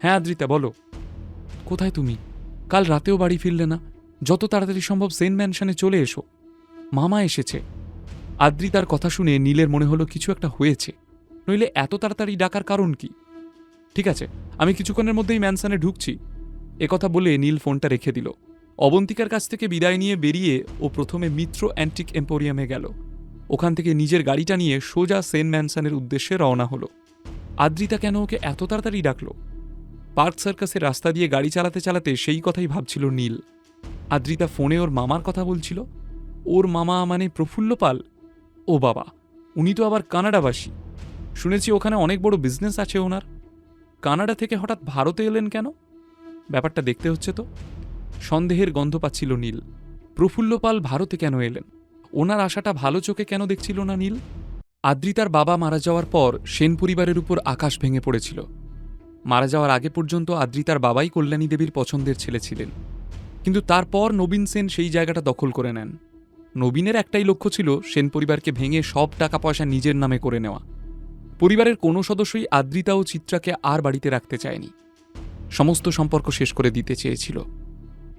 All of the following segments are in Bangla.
হ্যাঁ আদ্রিতা, বলো। কোথায় তুমি? কাল রাতেও বাড়ি ফিরলে না? যত তাড়াতাড়ি সম্ভব সেন্ট ম্যানশনে চলে এসো। মামা এসেছে। আদ্রিতার কথা শুনে নীলের মনে হলো কিছু একটা হয়েছে। নইলে এত তাড়াতাড়ি ডাকার কারণ কি? ঠিক আছে, আমি কিছুক্ষণের মধ্যেই ম্যানসানে ঢুকছি। একথা বলে নীল ফোনটা রেখে দিল। অবন্তিকার কাছ থেকে বিদায় নিয়ে বেরিয়ে ও প্রথমে মিত্র অ্যান্টিক এম্পোরিয়ামে গেল। ওখান থেকে নিজের গাড়িটা নিয়ে সোজা সেন্ট ম্যানসনের উদ্দেশ্যে রওনা হলো। আদ্রিতা কেন ওকে এত তাড়াতাড়ি ডাকলো? পার্ক সার্কাসের রাস্তা দিয়ে গাড়ি চালাতে চালাতে সেই কথাই ভাবছিল নীল। আদ্রিতা ফোনে ওর মামার কথা বলছিল। ওর মামা মানে প্রফুল্ল পাল? ও বাবা, উনি তো আবার কানাডাবাসী। শুনেছি ওখানে অনেক বড় বিজনেস আছে ওনার। কানাডা থেকে হঠাৎ ভারতে এলেন কেন? ব্যাপারটা দেখতে হচ্ছে তো। সন্দেহের গন্ধ পাচ্ছিল নীল। প্রফুল্ল পাল ভারতে কেন এলেন? ওনার আশাটা ভালো চোখে কেন দেখছিল না নীল? আদ্রিতার বাবা মারা যাওয়ার পর সেন পরিবারের উপর আকাশ ভেঙে পড়েছিল। মারা যাওয়ার আগে পর্যন্ত আদ্রিতার বাবাই কল্যাণী দেবীর পছন্দের ছেলে ছিলেন। কিন্তু তারপর নবীন সেন সেই জায়গাটা দখল করে নেন। নবীনের একটাই লক্ষ্য ছিল সেন পরিবারকে ভেঙে সব টাকা পয়সা নিজের নামে করে নেওয়া। পরিবারের কোনো সদস্যই আদ্রিতা ও চিত্রাকে আর বাড়িতে রাখতে চায়নি। সমস্ত সম্পর্ক শেষ করে দিতে চেয়েছিল।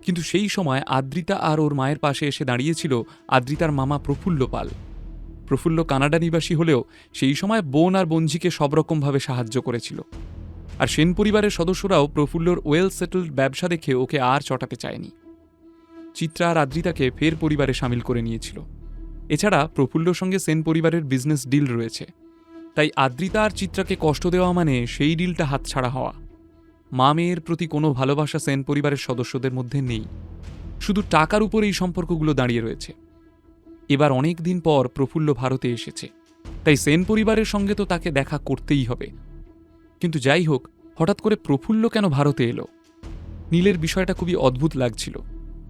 কিন্তু সেই সময় আদ্রিতা আর ওর মায়ের পাশে এসে দাঁড়িয়েছিল আদ্রিতার মামা প্রফুল্ল পাল। প্রফুল্ল কানাডা নিবাসী হলেও সেই সময় বোন আর বঞ্জিকে সবরকমভাবে সাহায্য করেছিল। আর সেন পরিবারের সদস্যরাও প্রফুল্লর ওয়েল সেটেলড ব্যবসা দেখে ওকে আর চটাতে চায়নি। চিত্রা আর আদ্রিতাকে ফের পরিবারে সামিল করে নিয়েছিল। এছাড়া প্রফুল্লর সঙ্গে সেন পরিবারের বিজনেস ডিল রয়েছে। তাই আদ্রিতা আর চিত্রাকে কষ্ট দেওয়া মানে সেই ডিলটা হাতছাড়া হওয়া। মা মেয়ের প্রতি কোনো ভালোবাসা সেন পরিবারের সদস্যদের মধ্যে নেই। শুধু টাকার উপর এই সম্পর্কগুলো দাঁড়িয়ে রয়েছে। এবার অনেক দিন পর প্রফুল্ল ভারতে এসেছে। তাই সেন পরিবারের সঙ্গে তো তাকে দেখা করতেই হবে। কিন্তু যাই হোক, হঠাৎ করে প্রফুল্ল কেন ভারতে এলো? নীলের বিষয়টা খুবই অদ্ভুত লাগছিল।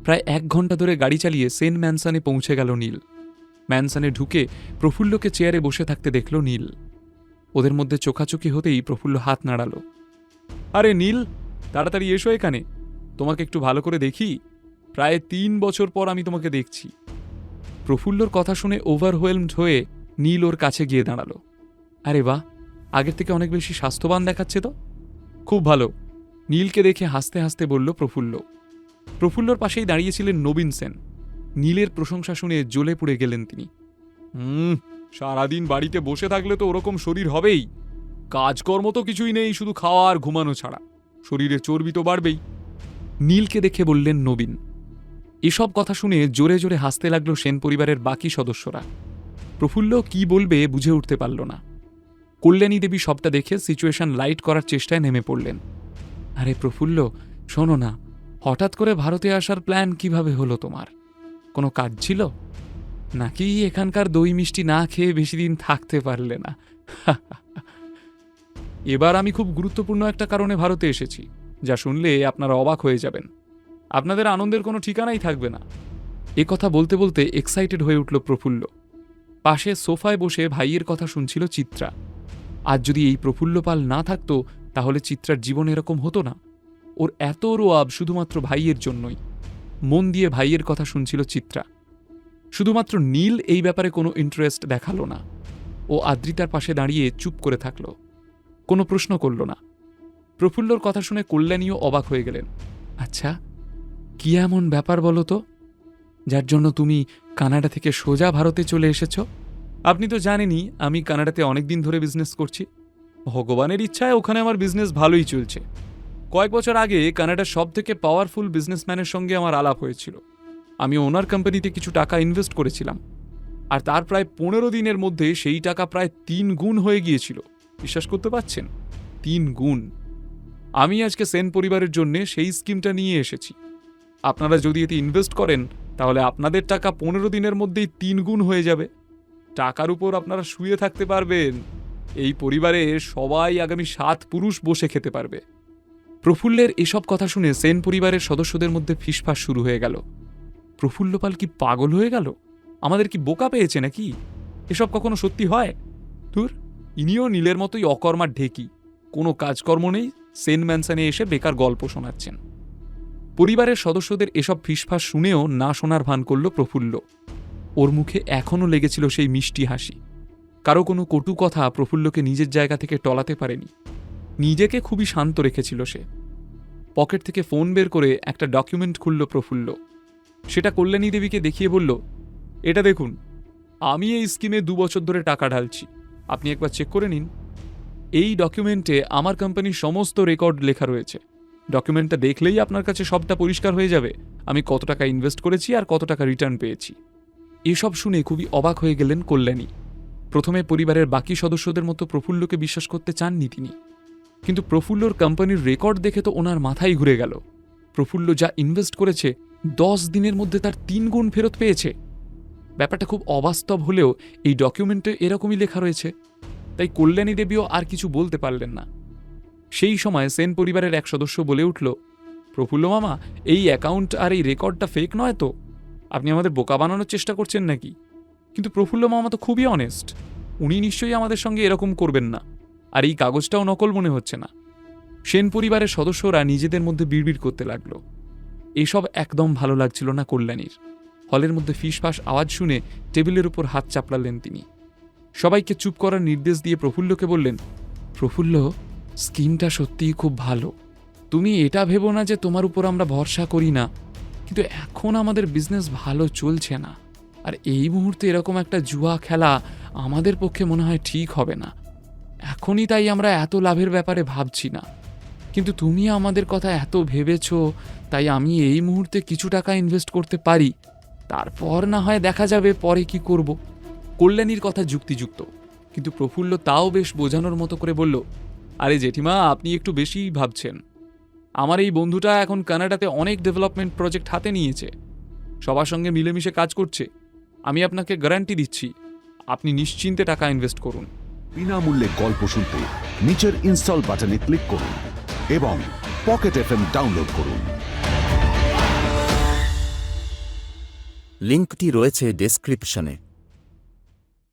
প্রায় এক ঘণ্টা ধরে গাড়ি চালিয়ে সেন ম্যানসানে পৌঁছে গেল নীল। ম্যানসানে ঢুকে প্রফুল্লকে চেয়ারে বসে থাকতে দেখল নীল। ওদের মধ্যে চোখাচোখি হতেই প্রফুল্ল হাত নাড়ালো। আরে নীল, তাড়াতাড়ি এসো এখানে। তোমাকে একটু ভালো করে দেখি। প্রায় তিন বছর পর আমি তোমাকে দেখছি। প্রফুল্লর কথা শুনে ওভারওয়েলমড হয়ে নীল ওর কাছে গিয়ে দাঁড়াল। আরে বাহ আগের থেকে অনেক বেশি স্বাস্থ্যবান দেখাচ্ছে তো? খুব ভালো। নীলকে দেখে হাসতে হাসতে বলল প্রফুল্ল। প্রফুল্লর পাশেই দাঁড়িয়েছিলেন নবীন সেন। নীলের প্রশংসা শুনে জ্বলে পুড়ে গেলেন তিনি। হুম, সারাদিন বাড়িতে বসে থাকলে তো ওরকম শরীর হবেই। কাজকর্ম তো কিছুই নেই, শুধু খাওয়া আর ঘুমানো ছাড়া। শরীরে চর্বি তো বাড়বেই। নীলকে দেখে বললেন নবীন। এসব কথা শুনে জোরে জোরে হাসতে লাগল সেন পরিবারের বাকি সদস্যরা। প্রফুল্ল কি বলবে বুঝে উঠতে পারল না। কল্যাণী দেবী সবটা দেখে সিচুয়েশন লাইট করার চেষ্টায় নেমে পড়লেন। আরে প্রফুল্ল, শোনো না, হঠাৎ করে ভারতে আসার প্ল্যান কীভাবে হলো তোমার? কোনো কাজ ছিল? নাকি এখানকার দই মিষ্টি না খেয়ে বেশি দিন থাকতে পারলে না? এবার আমি খুব গুরুত্বপূর্ণ একটা কারণে ভারতে এসেছি, যা শুনলে আপনারা অবাক হয়ে যাবেন। আপনাদের আনন্দের কোনো ঠিকানাই থাকবে না। এ কথা বলতে বলতে এক্সাইটেড হয়ে উঠল প্রফুল্ল। পাশে সোফায় বসে ভাইয়ের কথা শুনছিল চিত্রা। আজ যদি এই প্রফুল্ল পাল না থাকতো, তাহলে চিত্রার জীবন এরকম হতো না। ওর এত রোয়াব শুধুমাত্র ভাইয়ের জন্যই। মন দিয়ে ভাইয়ের কথা শুনছিল চিত্রা। শুধুমাত্র নীল এই ব্যাপারে কোনো ইন্টারেস্ট দেখাল না। ও আদ্রিতার পাশে দাঁড়িয়ে চুপ করে থাকল। কোনো প্রশ্ন করল না। প্রফুল্লর কথা শুনে কল্যাণীও অবাক হয়ে গেলেন। আচ্ছা কি এমন ব্যাপার বলো তো? যার জন্য তুমি কানাডা থেকে সোজা ভারতে চলে এসেছ? আপনি তো জানেনই, আমি কানাডাতে অনেক দিন ধরে বিজনেস করছি। ভগবানের ইচ্ছায় ওখানে আমার বিজনেস ভালোই চলছে। কয়েক বছর আগে কানাডার সব থেকে পাওয়ারফুল বিজনেসম্যানের সঙ্গে আমার আলাপ হয়েছিল। আমি ওনার কোম্পানিতে কিছু টাকা ইনভেস্ট করেছিলাম। আর তার প্রায় পনেরো দিনের মধ্যে সেই টাকা প্রায় তিন গুণ হয়ে গিয়েছিল। বিশ্বাস করতে পারছেন? তিন গুণ। আমি আজকে সেন পরিবারের জন্য সেই স্কিমটা নিয়ে এসেছি। আপনারা যদি এতে ইনভেস্ট করেন, তাহলে আপনাদের টাকা পনেরো দিনের মধ্যেই তিন গুণ হয়ে যাবে। টাকার উপর আপনারা শুয়ে থাকতে পারবেন। এই পরিবারে সবাই আগামী সাত পুরুষ বসে খেতে পারবে। প্রফুল্লের এসব কথা শুনে সেন পরিবারের সদস্যদের মধ্যে ফিসফাস শুরু হয়ে গেল। প্রফুল্লপাল কি পাগল হয়ে গেল? আমাদের কি বোকা পেয়েছে নাকি? এসব কখনো সত্যি হয়? ধুর, ইনিও নীলের মতোই অকর্মার ঢেকি। কোনো কাজকর্ম নেই, সেন ম্যানসানে এসে বেকার গল্প শোনাচ্ছেন। পরিবারের সদস্যদের এসব ফিসফাস শুনেও না শোনার ভান করল প্রফুল্ল। ওর মুখে এখনও লেগেছিল সেই মিষ্টি হাসি। কারও কোনো কটু কথা প্রফুল্লকে নিজের জায়গা থেকে টলাতে পারেনি। নিজেকে খুবই শান্ত রেখেছিল সে। পকেট থেকে ফোন বের করে একটা ডকুমেন্ট খুলল প্রফুল্ল। সেটা কল্যাণী দেবীকে দেখিয়ে বলল, এটা দেখুন, আমি এই স্কিমে দু বছর ধরে টাকা ঢালছি। আপনি একবার চেক করে নিন। এই ডকুমেন্টে আমার কোম্পানির সমস্ত রেকর্ড লেখা রয়েছে। ডকুমেন্টটা দেখলেই আপনার কাছে সবটা পরিষ্কার হয়ে যাবে। আমি কত টাকা ইনভেস্ট করেছি আর কত টাকা রিটার্ন পেয়েছি। এসব শুনে খুবই অবাক হয়ে গেলেন কল্যাণী। প্রথমে পরিবারের বাকি সদস্যদের মতো প্রফুল্লকে বিশ্বাস করতে চাননি তিনি। কিন্তু প্রফুল্লর কোম্পানির রেকর্ড দেখে তো ওনার মাথায় ঘুরে গেল। প্রফুল্ল যা ইনভেস্ট করেছে, দশ দিনের মধ্যে তার তিন গুণ ফেরত পেয়েছে। ব্যাপারটা খুব অবাস্তব হলেও এই ডকুমেন্টে এরকমই লেখা রয়েছে। তাই কল্যাণী দেবীও আর কিছু বলতে পারলেন না। সেই সময় সেন পরিবারের এক সদস্য বলে উঠল, প্রফুল্ল মামা, এই অ্যাকাউন্ট আর এই রেকর্ডটা ফেক নয় তো? আপনি আমাদের বোকা বানানোর চেষ্টা করছেন নাকি? কিন্তু প্রফুল্ল মামা তো খুবই অনেস্ট উনি নিশ্চয়ই আমাদের সঙ্গে এরকম করবেন না। আর এই কাগজটাও নকল মনে হচ্ছে না। সেন পরিবারের সদস্যরা নিজেদের মধ্যে বিড়বিড় করতে লাগল। এসব একদম ভালো লাগছিল না কল্যাণীর। হলের মধ্যে ফিসফাস আওয়াজ শুনে টেবিলের উপর হাত চাপড়ালেন তিনি। সবাইকে চুপ করার নির্দেশ দিয়ে প্রফুল্লকে বললেন, প্রফুল্ল স্কিমটা সত্যিই খুব ভালো। তুমি এটা ভেবো না যে তোমার উপর আমরা ভরসা করি না। কিন্তু এখন আমাদের বিজনেস ভালো চলছে না। আর এই মুহূর্তে এরকম একটা জুয়া খেলা আমাদের পক্ষে মনে হয় ঠিক হবে না। এখনই তাই আমরা এত লাভের ব্যাপারে ভাবছি না। কিন্তু তুমি আমাদের কথা এত ভেবেছো, তাই আমি এই মুহূর্তে কিছু টাকা ইনভেস্ট করতে পারি। তারপর না হয় দেখা যাবে পরে কি করব। কল্যাণীর কথা যুক্তিযুক্ত। কিন্তু প্রফুল্ল তাও বেশ বোঝানোর মতো করে বলল, আরে জেঠিমা, আপনি একটু বেশি ভাবছেন। আমার এই বন্ধুটা এখন কানাডাতে অনেক ডেভেলপমেন্ট প্রজেক্ট হাতে নিয়েছে। সবার সঙ্গে মিলেমিশে কাজ করছে। আমি আপনাকে গ্যারান্টি দিচ্ছি আপনি নিশ্চিন্তে টাকা ইনভেস্ট করুন। বিনামূল্যে গল্প শুনতে নিচের ইনস্টল বাটনে ক্লিক করুন এবং পকেট এফএম ডাউনলোড করুন। লিঙ্কটি রয়েছে ডেসক্রিপশনে।